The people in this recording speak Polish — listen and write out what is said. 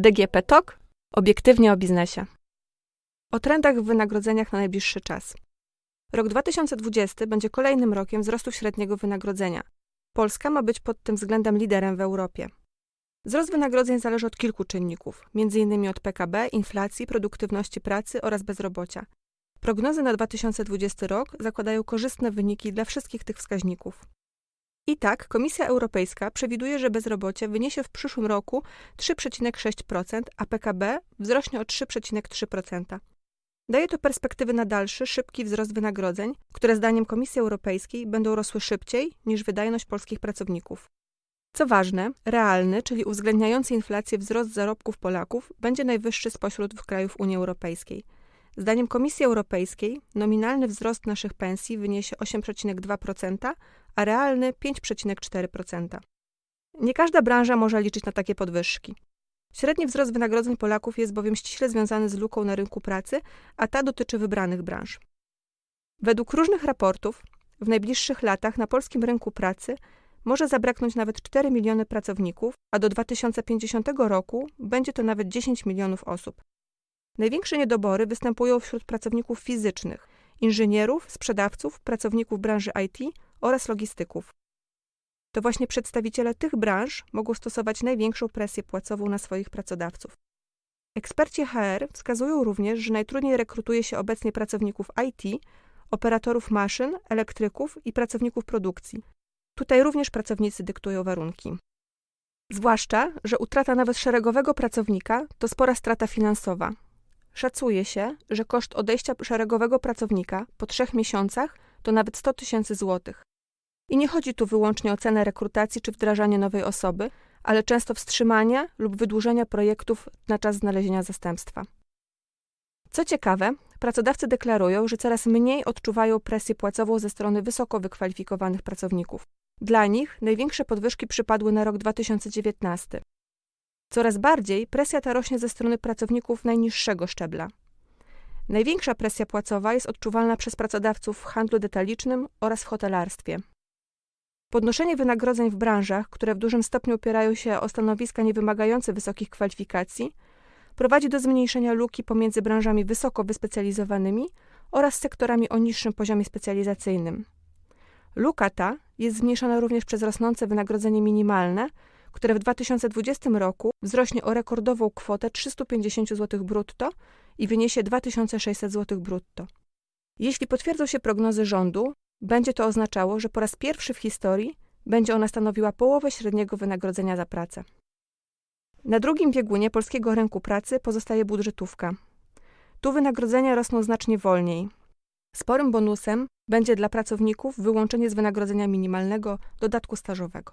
DGP TOK obiektywnie o biznesie. O trendach w wynagrodzeniach na najbliższy czas. Rok 2020 będzie kolejnym rokiem wzrostu średniego wynagrodzenia. Polska ma być pod tym względem liderem w Europie. Wzrost wynagrodzeń zależy od kilku czynników, m.in. od PKB, inflacji, produktywności pracy oraz bezrobocia. Prognozy na 2020 rok zakładają korzystne wyniki dla wszystkich tych wskaźników. I tak Komisja Europejska przewiduje, że bezrobocie wyniesie w przyszłym roku 3,6%, a PKB wzrośnie o 3,3%. Daje to perspektywy na dalszy, szybki wzrost wynagrodzeń, które zdaniem Komisji Europejskiej będą rosły szybciej niż wydajność polskich pracowników. Co ważne, realny, czyli uwzględniający inflację wzrost zarobków Polaków będzie najwyższy spośród krajów Unii Europejskiej. Zdaniem Komisji Europejskiej nominalny wzrost naszych pensji wyniesie 8,2%, a realny 5,4%. Nie każda branża może liczyć na takie podwyżki. Średni wzrost wynagrodzeń Polaków jest bowiem ściśle związany z luką na rynku pracy, a ta dotyczy wybranych branż. Według różnych raportów, w najbliższych latach na polskim rynku pracy może zabraknąć nawet 4 miliony pracowników, a do 2050 roku będzie to nawet 10 milionów osób. Największe niedobory występują wśród pracowników fizycznych, inżynierów, sprzedawców, pracowników branży IT oraz logistyków. To właśnie przedstawiciele tych branż mogą stosować największą presję płacową na swoich pracodawców. Eksperci HR wskazują również, że najtrudniej rekrutuje się obecnie pracowników IT, operatorów maszyn, elektryków i pracowników produkcji. Tutaj również pracownicy dyktują warunki. Zwłaszcza, że utrata nawet szeregowego pracownika to spora strata finansowa. Szacuje się, że koszt odejścia szeregowego pracownika po trzech miesiącach to nawet 100 tysięcy złotych. I nie chodzi tu wyłącznie o cenę rekrutacji czy wdrażanie nowej osoby, ale często wstrzymania lub wydłużenia projektów na czas znalezienia zastępstwa. Co ciekawe, pracodawcy deklarują, że coraz mniej odczuwają presję płacową ze strony wysoko wykwalifikowanych pracowników. Dla nich największe podwyżki przypadły na rok 2019. Coraz bardziej presja ta rośnie ze strony pracowników najniższego szczebla. Największa presja płacowa jest odczuwalna przez pracodawców w handlu detalicznym oraz w hotelarstwie. Podnoszenie wynagrodzeń w branżach, które w dużym stopniu opierają się o stanowiska niewymagające wysokich kwalifikacji, prowadzi do zmniejszenia luki pomiędzy branżami wysoko wyspecjalizowanymi oraz sektorami o niższym poziomie specjalizacyjnym. Luka ta jest zmniejszona również przez rosnące wynagrodzenie minimalne, które w 2020 roku wzrośnie o rekordową kwotę 350 zł brutto i wyniesie 2600 zł brutto. Jeśli potwierdzą się prognozy rządu, będzie to oznaczało, że po raz pierwszy w historii będzie ona stanowiła połowę średniego wynagrodzenia za pracę. Na drugim biegunie polskiego rynku pracy pozostaje budżetówka. Tu wynagrodzenia rosną znacznie wolniej. Sporym bonusem będzie dla pracowników wyłączenie z wynagrodzenia minimalnego dodatku stażowego.